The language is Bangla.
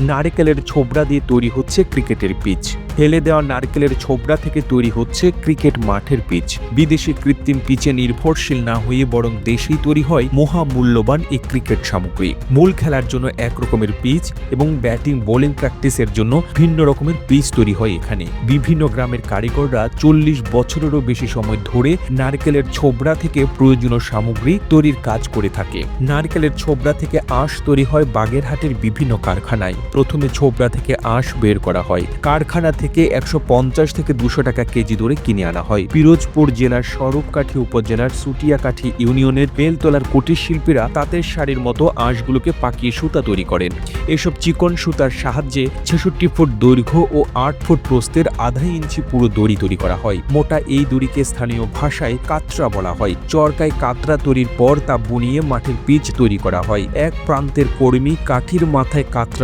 নারকেলের ছোবড়া দিয়ে তৈরি হচ্ছে ক্রিকেটের পিচ। ফেলে দেওয়া নারকেলের ছোবড়া থেকে তৈরি হচ্ছে ক্রিকেট মাঠের পিচ। বিদেশি কৃত্রিম পিচে নির্ভরশীল না হয়ে বরং দেশেই তৈরি হয় মহামূল্যবান এই ক্রিকেট সামগ্রী। মূল খেলার জন্য এক রকমের পিচ এবং ব্যাটিং বোলিং প্র্যাকটিসের জন্য ভিন্ন রকমের পিচ তৈরি হয় এখানে। বিভিন্ন গ্রামের কারিগররা চল্লিশ বছরেরও বেশি সময় ধরে নারকেলের ছোবড়া থেকে প্রয়োজনীয় সামগ্রী তৈরির কাজ করে থাকে। নারকেলের ছোবড়া থেকে আঁশ তৈরি হয় বাগেরহাটের বিভিন্ন কারখানায়। প্রথমে ছোবড়া থেকে আঁশ বের করা হয়। কারখানা থেকে একশো পঞ্চাশ থেকে দুশো টাকা কেজি দরে কিনে আনা হয়। পিরোজপুর জেলার স্বরূপকাঠি উপজেলার সুটিয়াকাঠি ইউনিয়নের বেলতলার কুটির শিল্পীরা তাঁতের শাড়ির মতো আঁশগুলোকে পাকিয়ে সুতা তৈরি করেন। এসব চিকন সুতার সাহায্যে ছেষট্টি ফুট দৈর্ঘ্য ও আট ফুট প্রস্থের আধা ইঞ্চি পুরো দড়ি তৈরি করা হয়। মোটা এই দড়িকে স্থানীয় ভাষায় কাতরা বলা হয়। চরকায় কাতরা তৈরির পর তা বুনিয়ে মাঠের পিচ তৈরি করা হয়। এক প্রান্তের কর্মী কাঠির মাথায় কাতরা